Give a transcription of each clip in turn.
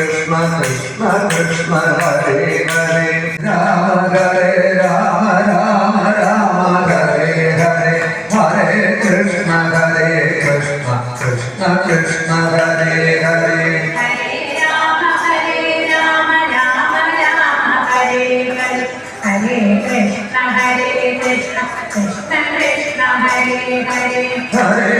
Krishna, Krishna, Krishna, ಹರೇ ಹರೇ ರಾಮ ಹರೇ ರಾಮ ರಾಮ ರಾಮ ಹರೇ ಹರೇ ಹರೇ ಕೃಷ್ಣ ಹರೇ ಕೃಷ್ಣ ಕೃಷ್ಣ ಕೃಷ್ಣ ಹರೇ ಹರೇ Hare Krishna, Hare Krishna, Krishna Krishna, Hare Hare. Hare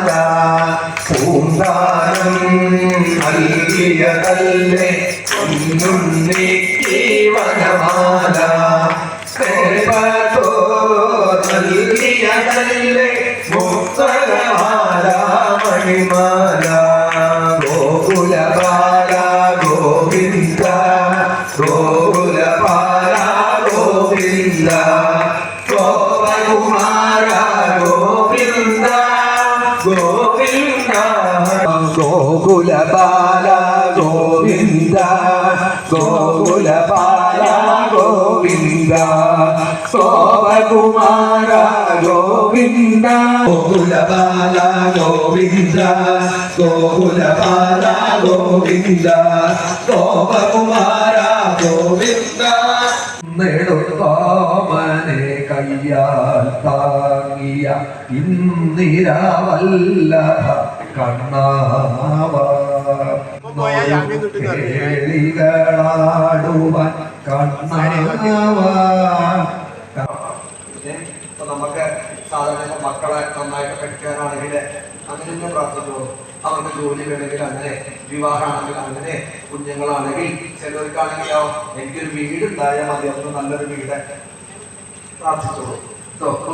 ಕಿಯರಲ್ಲೇ ಒಂದುಣ್ಣಿ ಜೀವನವಾದ ಸೇವತೋ ನಲ್ಲಿಯದಲ್ಲೇ ಮುಕ್ತರವಾದ ಮಣಿಮಾಲ ಗೋಕುಲಪಾಲ Govinda ಗೋಕುಲಪಾಲ Govinda ಗೋಪಕುಮಾರ Govinda Govinda ಗೋಕುಲಪಾಲ Govinda ഗോകുലപാല Govinda Gopakumara Govinda. ഗോകുലപാല Govinda ഗോകുലപാല Govinda Gopakumara Govinda. നെടുത്തോമനെ കയ്യാൽ താങ്ങിയ ഇന്ദിരവല്ലഭ കണ്ണാവ. കേളികളാടുവാൻ കണ്ണാവ. ഇപ്പൊ നമുക്ക് സാധാരണ മക്കളെ നന്നായിട്ട് പഠിക്കാനാണെങ്കിൽ അങ്ങനെ പ്രാർത്ഥിക്കുള്ളൂ അവർക്ക് ജോലി വേണമെങ്കിൽ അങ്ങനെ വിവാഹമാണെങ്കിൽ അങ്ങനെ കുഞ്ഞുങ്ങളാണെങ്കിൽ ചിലവർക്കാണെങ്കിലോ എനിക്കൊരു വീടുണ്ടായാൽ മതി നല്ലൊരു വീട്. പ്രാർത്ഥിച്ചോളൂ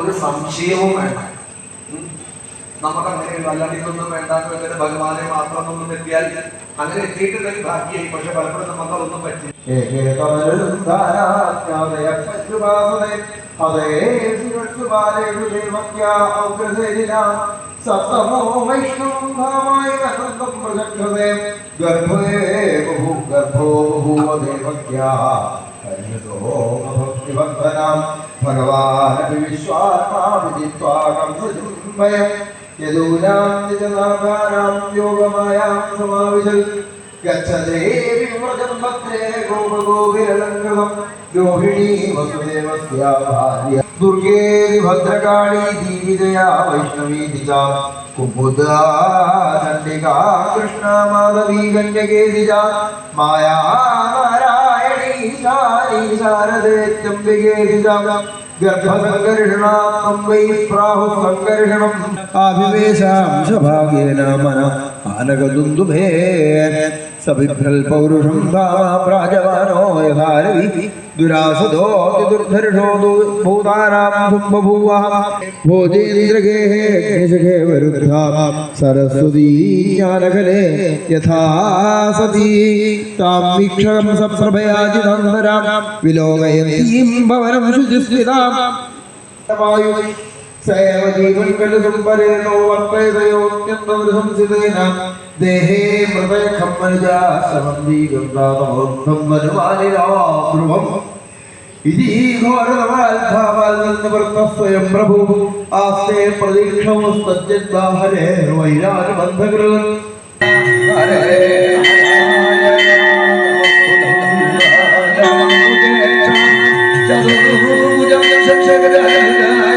ഒരു സംശയവും വേണ്ട. നമുക്ക് അങ്ങനെയല്ല അല്ലാണ്ട് ഇതൊന്നും വേണ്ടാത്ത വെച്ചിട്ട് ഭഗവാനെ മാത്രം ഒന്നും എത്തിയാൽ അങ്ങനെ എത്തിയിട്ടുണ്ടെങ്കിൽ ഭാഗ്യമായി പക്ഷെ പലപ്പോഴും നമുക്ക് അതൊന്നും പറ്റില്ല സപ്തമോ വൈഷ്ണവം ഭാവായ വസന്തം പ്രചക്ഷതേ ഗർഭേ ബഹു ഗർഭോ ബഹൂവദേവക്യാ ഹരിതോ ഭക്തിവർദ്ധനാം ഭഗവാനപി വിശ്വാത്മാ വിദിത്വാകം സജുംഭയം യദൂനാം നിജനാകാരാം യോഗമായാം സമാവിശൽ ഗച്ഛദേവി വ്രജം ഭദ്രേ ഗോപഗോപിരലങ്കൃതം രോഹിണീ വസുദേവസ്യ ഭാര്യ ദുർഗേതി ഭദ്രകാളി ദീവിജയാ വൈഷ്ണവീതി ച കുമുദാ ചണ്ഡികാ കൃഷ്ണ മാധവീ കന്യകേതി ച മായാ നാരായണീ ശാരീ ശാരദേത്യംബികേതി ച ഗർഭസംഘർഷണാംബൈപ്രാഹുസംഘർഷണം ആഭിവേശാംശഭാഗേന മന ആനകദുന്ദുഭേ സഭിഭ്രൽ പൗരുഷം രാജവാനോ യഥാരവി. ദുരാസദോ ദുർധർഷോ ഭൂതാനാം സംഭൂവ ഭോജേന്ദ്രഗേഹേ വരുദ്ധാം. സരസ്വതീ ജ്ഞാനകലേ യഥാ സതീ താം വീക്ഷകം സപ്രഭയാജിതന്ധരാം വിലോകയതീം ഭവനം ശുചിസ്മിതാം सैव जीवन्कटसम्परेणोवर्तयतयोऽत्यन्तवृशंसितेन देहे मृतयखम्मनुजा समन्दीगन्धातमोद्धम्मनुवानिराभ्रुवम् इति घोरतमाल्भावाल्नन्दवर्तः स्वयं प्रभुः आस्ते प्रदीक्षमस्तद्यद्वा हरे वैरानुबन्धकृन् हरे जगदूजं शक्षकदाय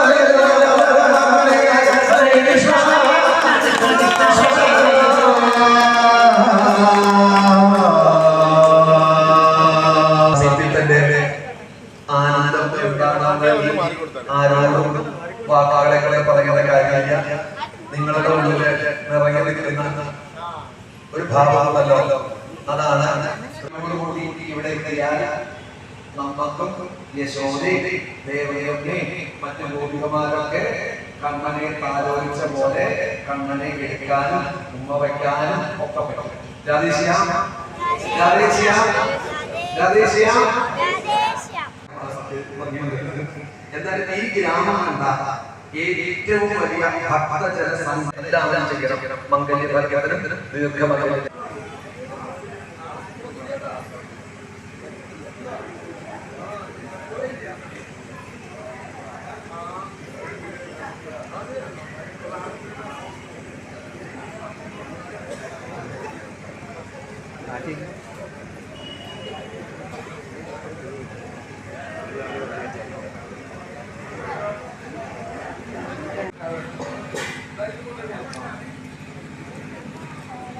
വാക്കുകളെ പറയുന്ന കാര്യമില്ല. നിങ്ങളുടെ ഉള്ളിൽ നിറങ്ങി നിൽക്കുന്ന ഒരു ഭാവമാണല്ലോ അതാണ് കൂടി ഇവിടെ എത്തിയാൽ നമുക്കും യശോദേ ദേവയമ്മേ മറ്റു ഗോപികമാരൊക്കെ കണ്ണനെ താലോലിച്ച പോലെ കണ്ണനെ എടുക്കാനും ഉമ്മ വയ്ക്കാനും ഒക്കെ പറ്റും. രാധേശ്യാം. രാധേശ്യാം. രാധേശ്യാം. എന്നാലും ഈ ഗ്രാമം കണ്ട ഏറ്റവും വലിയ ഭക്തജന സംവിധാനം ചെയ്യണം മംഗല്യഭാഗ്യത്തിനും ദീർഘമംഗല്യ